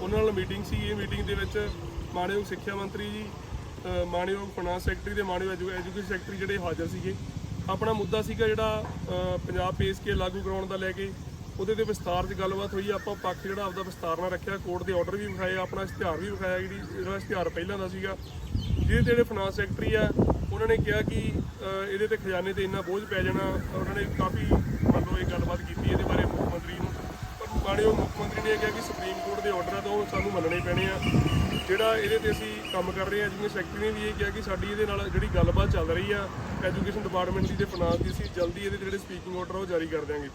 ਉਹਨਾਂ ਨਾਲੋਂ ਮੀਟਿੰਗ ਸੀ। ਇਹ ਮੀਟਿੰਗ ਦੇ ਵਿੱਚ ਮਾਣਯੋਗ ਸਿੱਖਿਆ ਮੰਤਰੀ ਜੀ ਮਾਣਯੋਗ ਫਾਈਨਾਂਸ ਸੈਕਟਰੀ ਤੇ ਮਾਣਯੋਗ ਐਜੂ- ਐਜੂਕੇਸ਼ਨ ਸੈਕਟਰੀ ਜਿਹੜੇ ਹਾਜ਼ਰ ਸੀਗੇ। ਆਪਣਾ ਮੁੱਦਾ ਸੀਗਾ ਜਿਹੜਾ ਪੰਜਾਬ ਪੇਸ ਕੇ ਲਾਗੂ ਕਰਾਉਣ ਦਾ ਲੈ ਕੇ। ਉਹਦੇ ਤੇ ਵਿਸਤਾਰ 'ਚ ਗੱਲਬਾਤ ਹੋਈ। ਆਪਾਂ ਪੱਖ ਜਿਹੜਾ ਆਪਦਾ ਵਿਸਤਾਰ ਨਾਲ ਰੱਖਿਆ। ਕੋਰਟ ਦੇ ਆਰਡਰ ਵੀ ਵਿਖਾਏ, ਆਪਣਾ ਇਸ਼ਤਿਹਾਰ ਵੀ ਵਿਖਾਇਆ, ਜਿਹੜੀ ਜਿਹੜਾ ਇਸ਼ਤਿਹਾਰ ਪਹਿਲਾਂ ਦਾ ਸੀਗਾ। ਜਿਹਦੇ ਜਿਹੜੇ ਫਾਈਨਾਂਸ ਸੈਕਟਰੀ ਆ, ਉਹਨਾਂ ਨੇ ਕਿਹਾ ਕਿ ਇਹਦੇ ਤੇ ਖਜ਼ਾਨੇ ਤੇ ਇੰਨਾ ਬੋਝ ਪੈ ਜਾਣਾ। ਉਹਨਾਂ ਨੇ ਕਾਫੀ ਮੰਨ ਲਓ ਇਹ ਗੱਲਬਾਤ ਕੀਤੀ। ਇਹਦੇ ਬਾਰੇ ਮੁੱਖ ਮੰਤਰੀ ਨੂੰ ਮਾਣਯੋਗ ਮੁੱਖ ਮੰਤਰੀ ਨੇ ਇਹ ਕਿਹਾ ਕਿ ਸੁਪਰੀਮ ਕੋਰਟ ਦੇ ਆਰਡਰ ਤੋਂ ਉਹ ਸਾਨੂੰ ਮੰਨਣੇ ਪੈਣੇ ਆ। ਜਿਹੜਾ ਇਹਦੇ ਤੇ ਅਸੀਂ ਕੰਮ ਕਰ ਰਹੇ ਹਾਂ, ਜਿਵੇਂ ਸੈਕਟਰੀ ਨੇ ਵੀ ਇਹ ਕਿਹਾ ਕਿ ਸਾਡੀ ਇਹਦੇ ਨਾਲ ਜਿਹੜੀ ਗੱਲਬਾਤ ਚੱਲ ਰਹੀ ਆ, ਐਜੂਕੇਸ਼ਨ ਡਿਪਾਰਟਮੈਂਟ ਦੀ ਤੇ ਫਾਈਨਾਂਸ ਦੀ, ਅਸੀਂ ਜਲਦੀ ਇਹਦੇ ਤੇ ਜਿਹੜੇ ਸਪੀਕਿੰਗ ਆਰਡਰ ਉਹ ਜਾਰੀ ਕਰ ਦਿਆਂਗੇ।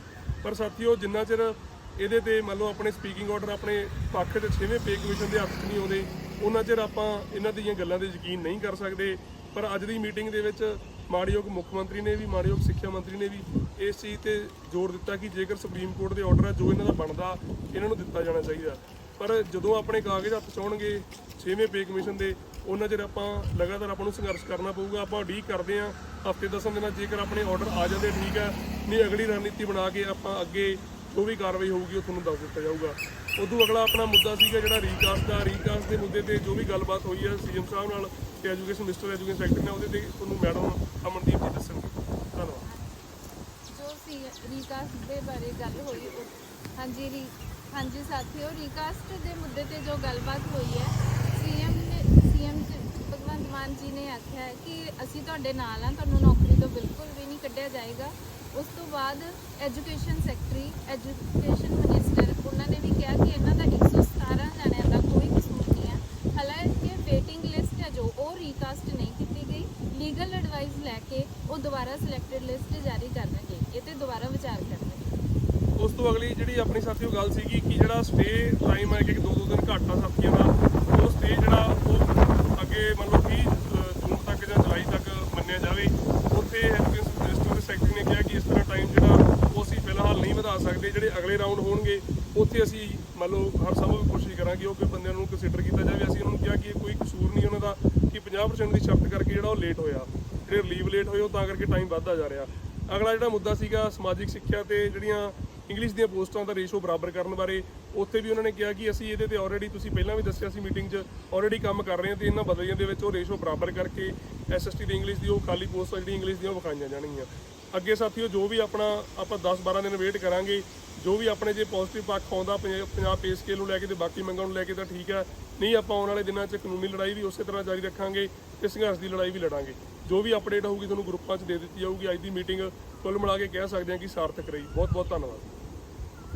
ਪਰ ਸਾਥੀਓ, ਜਿੰਨਾ ਚਿਰ ਇਹਦੇ ਤੇ ਮੰਨ ਲਓ ਆਪਣੇ ਸਪੀਕਿੰਗ ਆਰਡਰ ਆਪਣੇ ਪੱਖ ਤੇ 6ਵੇਂ ਪੇ ਕਮਿਸ਼ਨ ਦੇ ਹੱਥ 'ਚ ਨਹੀਂ ਆਉਂਦੇ, ਉਹਨਾਂ ਚਿਰ ਆਪਾਂ ਇਹਨਾਂ ਦੀਆਂ ਗੱਲਾਂ ਤੇ ਯਕੀਨ ਨਹੀਂ ਕਰ ਸਕਦੇ। ਪਰ ਅੱਜ ਦੀ ਮੀਟਿੰਗ ਦੇ ਵਿੱਚ ਮਾਣਯੋਗ ਮੁੱਖ ਮੰਤਰੀ ਨੇ ਵੀ ਮਾਣਯੋਗ ਸਿੱਖਿਆ ਮੰਤਰੀ ਨੇ ਵੀ ਇਸ ਚੀਜ਼ ਤੇ ਜ਼ੋਰ ਦਿੱਤਾ ਕਿ ਜੇਕਰ ਸੁਪਰੀਮ ਕੋਰਟ ਦੇ ਆਰਡਰ ਆ, ਜੋ ਇਹਨਾਂ ਦਾ ਬਣਦਾ, ਇਹਨਾਂ ਨੂੰ ਦਿੱਤਾ ਜਾਣਾ ਚਾਹੀਦਾ। ਪਰ ਜਦੋਂ ਆਪਣੇ ਕਾਗਜ਼ ਹੱਥ 'ਚ ਆਉਣਗੇ 6ਵੇਂ ਪੇ ਕਮਿਸ਼ਨ ਦੇ, ਉਹਨਾਂ ਚਿਰ ਆਪਾਂ ਲਗਾਤਾਰ ਆਪਾਂ ਨੂੰ ਸੰਘਰਸ਼ ਕਰਨਾ ਪਊਗਾ। ਆਪਾਂ ਉਡੀਕ ਕਰਦੇ ਆਂ ਹਫ਼ਤੇ 10 ਦਿਨਾਂ 'ਚ ਜੇਕਰ ਆਪਣੇ ਆਰਡਰ ਆ ਜਾਂਦੇ, ਠੀਕ ਹੈ ਨਹੀਂ ਅਗਲੀ ਰਣਨੀਤੀ ਬਣਾ ਕੇ ਆਪਾਂ ਅੱਗੇ ਜੋ ਵੀ ਕਾਰਵਾਈ ਹੋਊਗੀ, ਉਹ ਤੁਹਾਨੂੰ ਦੱਸ ਦਿੱਤਾ ਜਾਊਗਾ। ਉਦੋਂ ਅਗਲਾ ਆਪਣਾ ਮੁੱਦਾ ਸੀਗਾ ਜਿਹੜਾ ਰੀਕਾਸਟ ਦਾ। ਰੀਕਾਸਟ ਦੇ ਮੁੱਦੇ ਤੇ ਜੋ ਵੀ ਗੱਲਬਾਤ ਹੋਈ ਹੈ ਸੀਐਮ ਸਾਹਿਬ ਨਾਲ ਤੇ ਐਜੂਕੇਸ਼ਨ ਮਿਨਿਸਟਰ ਐਜੂਕੇਸ਼ਨ ਸੈਕਟਰ ਨਾਲ, ਉਹਦੇ ਤੇ ਤੁਹਾਨੂੰ ਮੈਡਮ ਅਮਨਦੀਪ ਜੀ ਦੱਸਣਗੇ। ਸੀ ਰੀਕਾਸਟ ਦੇ ਬਾਰੇ ਗੱਲ ਹੋਈ ਉਹ- ਹਾਂਜੀ, ਰੀ, ਹਾਂਜੀ ਸਾਥੀਓ ਰੀਕਾਸਟ ਦੇ ਮੁੱਦੇ ਤੇ ਜੋ ਗੱਲਬਾਤ ਹੋਈ ਹੈ, ਸੀਐਮ ਨੇ, ਸੀਐਮ ਭਗਵੰਤ ਮਾਨ ਜੀ ਨੇ ਆਖਿਆ ਹੈ ਕਿ ਅਸੀਂ ਤੁਹਾਡੇ ਨਾਲ ਹਾਂ, ਤੁਹਾਨੂੰ ਨੌਕਰੀ ਤੋਂ ਬਿਲਕੁਲ ਵੀ ਨਹੀਂ ਕੱਢਿਆ ਜਾਏਗਾ। ਉਸ ਤੋਂ ਬਾਅਦ ਐਜੂਕੇਸ਼ਨ ਸੈਕਟਰੀ ਐਜੂਕੇਸ਼ਨ ਮਿਨਿਸਟਰ ਉਹਨਾਂ ਨੇ ਵੀ ਕਿਹਾ ਕਿ ਇਹਨਾਂ ਦਾ 117 ਜਣਿਆਂ ਦਾ ਕੋਈ ਕਸੂਰ ਨਹੀਂ ਹੈ। ਹਾਲਾਂਕਿ ਵੇਟਿੰਗ ਲਿਸਟ ਹੈ ਜੋ, ਉਹ ਰੀਕਾਸਟ ਨਹੀਂ ਕੀਤੀ ਗਈ। ਲੀਗਲ ਐਡਵਾਈਸ ਲੈ ਕੇ ਉਹ ਦੁਬਾਰਾ ਸਿਲੈਕਟਡ ਲਿਸਟ ਜਾਰੀ ਕਰ ਇਹ ਤੇ ਦੁਬਾਰਾ ਵਿਚਾਰ ਕਰਨਗੇ ਉਸ ਤੋਂ ਅਗਲੀ ਜਿਹੜੀ ਆਪਣੀ ਸਾਥੀਓ ਗੱਲ ਸੀਗੀ ਕਿ ਜਿਹੜਾ ਸਟੇ ਟਾਈਮ ਹੈ ਕਿ ਦੋ ਦੋ ਦਿਨ ਘੱਟ ਆ ਸਾਥੀਆਂ ਦਾ, ਉਹ ਸਟੇ ਜਿਹੜਾ ਉਹ ਅੱਗੇ ਮੰਨ ਲਓ 30 ਜੂਨ ਤੱਕ ਜਾਂ ਜੁਲਾਈ ਤੱਕ ਮੰਨਿਆ ਜਾਵੇ। ਉੱਥੇ ਐਜੂਕੇਸ਼ਨ ਮਿਨਿਸਟਰ ਸੈਕਟਰੀ ਨੇ ਕਿਹਾ ਕਿ ਇਸ ਤਰ੍ਹਾਂ ਟਾਈਮ ਜਿਹੜਾ ਉਹ ਅਸੀਂ ਫਿਲਹਾਲ ਨਹੀਂ ਵਧਾ ਸਕਦੇ, ਜਿਹੜੇ ਅਗਲੇ ਰਾਊਂਡ ਹੋਣਗੇ, ਉੱਥੇ ਅਸੀਂ ਮੰਨ ਲਓ ਹਰ ਸੰਭਵ ਕੋਸ਼ਿਸ਼ ਕਰਾਂਗੇ ਉਹ ਕਿ ਬੰਦਿਆਂ ਨੂੰ ਕੰਸੀਡਰ ਕੀਤਾ ਜਾਵੇ। ਅਸੀਂ ਉਹਨਾਂ ਨੂੰ ਕਿਹਾ ਕਿ ਕੋਈ ਕਸੂਰ ਨਹੀਂ ਉਹਨਾਂ ਦਾ ਕਿ 50% ਦੀ ਸ਼ਿਫਟ ਕਰਕੇ ਜਿਹੜਾ ਉਹ ਲੇਟ ਹੋਇਆ। ਜਿਹੜੇ ਰਿਲੀਵ ਲੇਟ ਹੋਏ ਉਹ ਤਾਂ ਕਰਕੇ ਟਾਈਮ ਵੱਧਦਾ ਜਾ ਰਿਹਾ। ਅਗਲਾ ਜਿਹੜਾ ਮੁੱਦਾ ਸੀਗਾ ਸਮਾਜਿਕ ਸਿੱਖਿਆ ਤੇ ਜਿਹੜੀਆਂ ਇੰਗਲਿਸ਼ ਦੀਆਂ ਪੋਸਟਾਂ ਦਾ ਰੇਸ਼ੋ ਬਰਾਬਰ ਕਰਨ ਬਾਰੇ, ਉੱਥੇ ਵੀ ਉਹਨਾਂ ਨੇ ਕਿਹਾ ਕਿ ਅਸੀਂ ਇਹਦੇ ਤੇ ਆਲਰੇਡੀ ਤੁਸੀਂ ਪਹਿਲਾਂ ਵੀ ਦੱਸਿਆ ਸੀ ਮੀਟਿੰਗ 'ਚ ਆਲਰੇਡੀ ਕੰਮ ਕਰ ਰਹੇ ਹਾਂ ਤੇ ਇਹਨਾਂ ਬਦਲੀਆਂ ਦੇ ਵਿੱਚ ਉਹ ਰੇਸ਼ੋ ਬਰਾਬਰ ਕਰਕੇ ਐਸਐਸਟੀ ਦੀ ਇੰਗਲਿਸ਼ ਦੀ ਉਹ ਖਾਲੀ ਪੋਸਟਾਂ ਜਿਹੜੀ ਇੰਗਲਿਸ਼ ਦੀਆਂ ਉਹ ਵਿਖਾਈਆਂ ਜਾਣਗੀਆਂ। ਅੱਗੇ ਸਾਥੀਓ, ਜੋ ਵੀ ਆਪਣਾ, ਆਪਾਂ 10 12 ਦਿਨ ਵੇਟ ਕਰਾਂਗੇ, ਜੋ ਵੀ ਆਪਣੇ ਜੇ ਪੋਜ਼ਿਟਿਵ ਪੱਖ ਆਉਂਦਾ ਪੰਜਾਬ ਪੇ ਸਕੇਲ ਨੂੰ ਲੈ ਕੇ ਤੇ ਬਾਕੀ ਮੰਗਾਂ ਨੂੰ ਲੈ ਕੇ ਤਾਂ ਠੀਕ ਹੈ। ਨਹੀਂ, ਆਪਾਂ ਆਉਣ ਵਾਲੇ ਦਿਨਾਂ 'ਚ ਕਾਨੂੰਨੀ ਲੜਾਈ ਵੀ ਉਸੇ ਤਰ੍ਹਾਂ ਜਾਰੀ ਰੱਖਾਂਗੇ ਤੇ ਸੰਘਰਸ਼ ਦੀ ਲੜਾਈ ਵੀ ਲੜਾਂਗੇ। ਜੋ ਵੀ ਅਪਡੇਟ ਹੋਊਗੀ, ਤੁਹਾਨੂੰ ਗਰੁੱਪਾਂ 'ਚ ਦੇ ਦਿੱਤੀ ਜਾਊਗੀ। ਅੱਜ ਦੀ ਮੀਟਿੰਗ ਕੁੱਲ ਮਿਲਾ ਕੇ ਕਹਿ ਸਕਦੇ ਹਾਂ ਕਿ ਸਾਰਥਕ ਰਹੀ। ਬਹੁਤ ਬਹੁਤ ਧੰਨਵਾਦ।